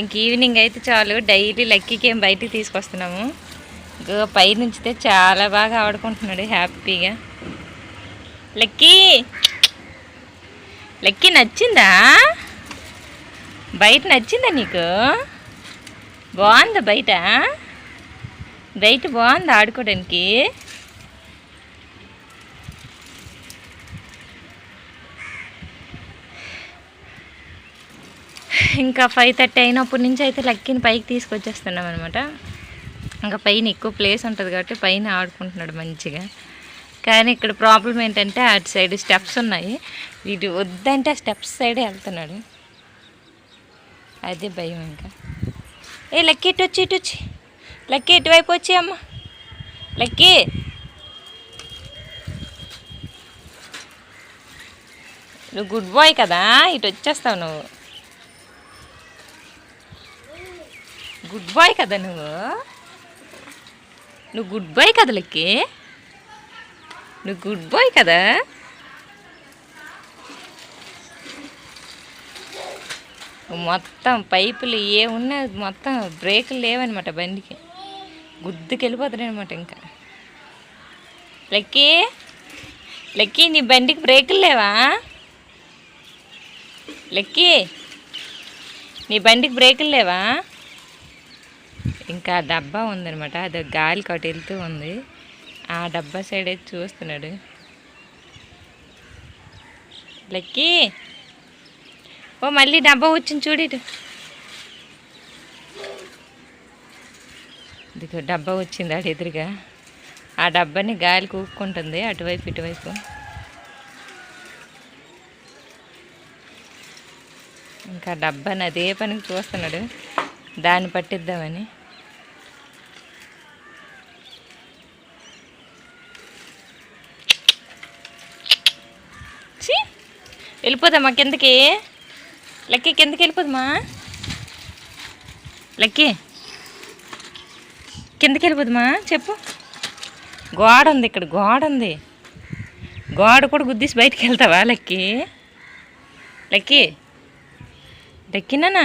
ఇంక ఈవినింగ్ అయితే చాలు. డైలీ లక్కీకి ఏం బయటికి తీసుకొస్తున్నాము. ఇంకో పై నుంచితే చాలా బాగా ఆడుకుంటున్నాడు హ్యాపీగా. లక్కీ! లక్కీ నచ్చిందా? బయట నచ్చిందా నీకు? బాగుందా బయట? బయట బాగుందా ఆడుకోవడానికి. ఇంకా ఫైవ్ థర్టీ అయినప్పటి నుంచి అయితే లక్కీని పైకి తీసుకొచ్చేస్తున్నాం అనమాట ఇంకా పైన ఎక్కువ ప్లేస్ ఉంటుంది కాబట్టి పైన ఆడుకుంటున్నాడు మంచిగా. కానీ ఇక్కడ ప్రాబ్లం ఏంటంటే అటు సైడ్ స్టెప్స్ ఉన్నాయి. వీటి వద్దంటే ఆ స్టెప్స్ సైడే వెళ్తున్నాడు. అదే భయం ఇంకా. ఏ లక్కీ ఇటు వచ్చి ఇటు వచ్చి. లక్కీ ఇటువైపు వచ్చి అమ్మ. లక్కీ! నువ్వు గుడ్ బాయ్ కదా ఇటు వచ్చేస్తావు నువ్వు. గుడ్ బాయ్ కదా నువ్వు? నువ్వు గుడ్ బాయ్ కదా లక్కి? నువ్వు గుడ్ బాయ్ కదా? మొత్తం పైపులు ఏ ఉన్నా మొత్తం బ్రేకులు లేవనమాట బండికి. గుద్దుకి వెళ్ళిపోతున్నాయి అనమాట ఇంకా. లక్కీ? లక్కీ నీ బండికి బ్రేకులు లేవా? లక్కీ నీ బండికి బ్రేకులు లేవా? ఇంకా డబ్బా ఉందనమాట అది గాలి ఒకటి వెళ్తూ ఉంది. ఆ డబ్బా సైడ్ అయితే చూస్తున్నాడు. లెక్కి! ఓ మళ్ళీ డబ్బా వచ్చింది చూడు ఇటు. ఇదిగో డబ్బా వచ్చింది అటు ఎదురుగా. ఆ డబ్బాని గాలి కూక్కుంటుంది అటువైపు ఇటువైపు. ఇంకా డబ్బాని అదే పనికి చూస్తున్నాడు. దాన్ని పట్టిద్దామని. వెళ్ళిపోదామా కిందకి. లక్కీ కిందకి వెళ్ళిపోదమ్మా లక్కీ కిందకి వెళ్ళిపోదమ్మా చెప్పు. గోడ ఉంది ఇక్కడ గోడ ఉంది. గోడ కూడా గుద్దేసి బయటికి వెళ్తావా లక్కీ? లక్కీ లక్కీనా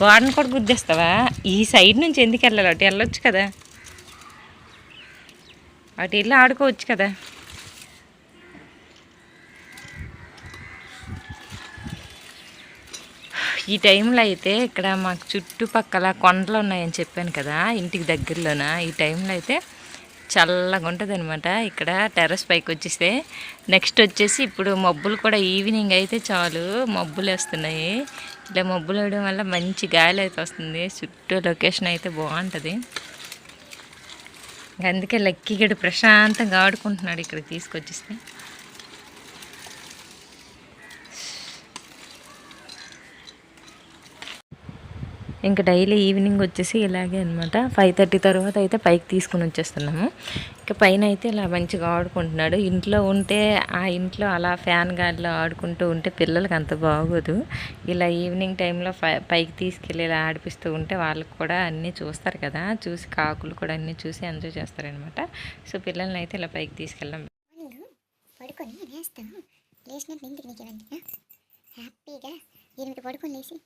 గోడను కూడా గుద్దేస్తావా? ఈ సైడ్ నుంచి ఎందుకు వెళ్ళాలి? అటు వెళ్ళొచ్చు కదా. అటు వెళ్ళి ఆడుకోవచ్చు కదా. ఈ టైంలో అయితే ఇక్కడ మాకు చుట్టుపక్కల కొండలు ఉన్నాయని చెప్పాను కదా ఇంటికి దగ్గరలోన? ఈ టైంలో అయితే చల్లగా ఉంటుంది అనమాట ఇక్కడ టెర్రస్ పైకి వచ్చేస్తే నెక్స్ట్ వచ్చేసి ఇప్పుడు మబ్బులు కూడా ఈవినింగ్ అయితే చాలు మబ్బులు వేస్తున్నాయి. ఇలా మబ్బులు వేయడం వల్ల మంచి గాలి అయితే వస్తుంది. చుట్టూ లొకేషన్ అయితే బాగుంటుంది. అందుకే లక్కీగడు ప్రశాంతంగా ఆడుకుంటున్నాడు ఇక్కడ తీసుకొచ్చేస్తే. ఇంకా డైలీ ఈవినింగ్ వచ్చేసి ఇలాగే అనమాట ఫైవ్ థర్టీ తర్వాత అయితే పైకి తీసుకుని వచ్చేస్తున్నాము. ఇంకా పైన అయితే ఇలా మంచిగా ఆడుకుంటున్నాడు. ఇంట్లో ఉంటే ఆ ఇంట్లో అలా ఫ్యాన్ గాలిలో ఆడుకుంటూ ఉంటే పిల్లలకి అంత బాగోదు. ఇలా ఈవినింగ్ టైంలో పైకి తీసుకెళ్ళి ఇలా ఆడిపిస్తూ ఉంటే వాళ్ళకి కూడా అన్నీ చూస్తారు కదా. చూసి కాకులు కూడా అన్నీ చూసి ఎంజాయ్ చేస్తారనమాట సో పిల్లల్ని అయితే ఇలా పైకి తీసుకెళ్ళాం పడుకొని లేస్తాను లేచినట్టు ఇంటికి నీకు ఇవ్వండి హ్యాపీగా ఎనిమిది పడుకొని లేచి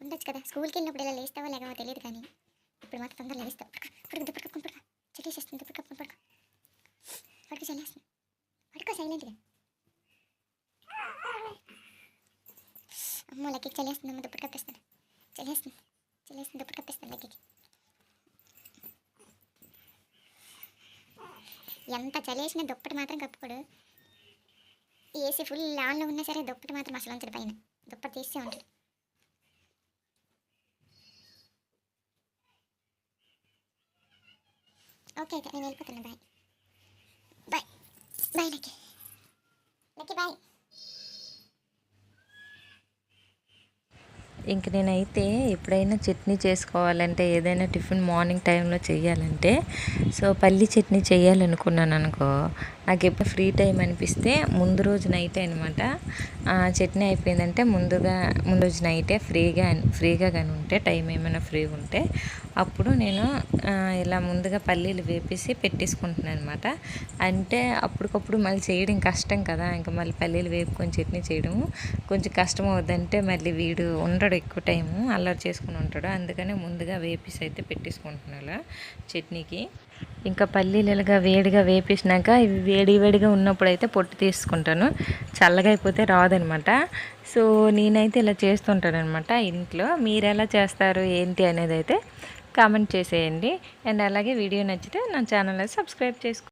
ఉండొచ్చు కదా. స్కూల్కి వెళ్ళినప్పుడు ఇలా లేస్తావో లేకమో తెలియదు కానీ ఇప్పుడు మాత్రం తొందరగా లేస్తావు. పడుకో పడుకో పడుకో పడుకో దుప్పటి పడుకో పడుకో పడుకో. చెల్లేస్తుంది పడుకో సైలెంట్గా అమ్మో లక్కీకి చెల్లేస్తుంది అమ్మ దుప్పటి కప్పేస్తాను చెల్లేస్తుంది చెల్లేస్తుంది దుప్పటి కప్పేస్తాను లక్కీకి ఎంత చలేసినా దుప్పటి మాత్రం కప్పుకోడు. ఏసీ ఫుల్ ఆన్లో ఉన్నా సరే దుప్పటి మాత్రం అసలు ఉంచడు పైన. దుప్పటి తీస్తే ఉంటాడు ఓకే అయితే నేను వెళ్ళిపోతాను. Bye. Bye. Bye Lucky. Lucky bye. ఇంక నేనైతే ఎప్పుడైనా చట్నీ చేసుకోవాలంటే ఏదైనా టిఫిన్ మార్నింగ్ టైంలో చేయాలంటే సో పల్లి చట్నీ చేయాలనుకున్నాను అనుకో నాకు ఎప్పుడు ఫ్రీ టైం అనిపిస్తే ముందు రోజు నైటే అనమాట చట్నీ అయిపోయిందంటే ముందుగా ముందు రోజు నైటే ఫ్రీగా ఫ్రీగా కానీ ఉంటే టైం ఏమైనా ఫ్రీ ఉంటే అప్పుడు నేను ఇలా ముందుగా పల్లీలు వేపేసి పెట్టేసుకుంటున్నాను అనమాట అంటే అప్పటికప్పుడు మళ్ళీ చేయడం కష్టం కదా ఇంకా మళ్ళీ పల్లీలు వేపుకొని చట్నీ చేయడము కొంచెం కష్టం అవుద్దంటే మళ్ళీ వీడు ఉండడు ఎక్కువ టైము అల్లరి చేసుకుని ఉంటాడు. అందుకనే ముందుగా వేపేసి అయితే పెట్టేసుకుంటున్నాను చట్నీకి. ఇంకా పల్లీలు ఇలాగా వేడిగా వేపేసినాక ఇవి వేడి వేడిగా ఉన్నప్పుడు అయితే పొట్టు తీసుకుంటాను. చల్లగా అయిపోతే రాదనమాట. సో నేనైతే ఇలా చేస్తుంటాను అనమాట ఇంట్లో. మీరు ఎలా చేస్తారు ఏంటి అనేది అయితే కామెంట్ చేసేయండి. అండ్ అలాగే వీడియో నచ్చితే నా ఛానల్ సబ్స్క్రైబ్ చేసుకో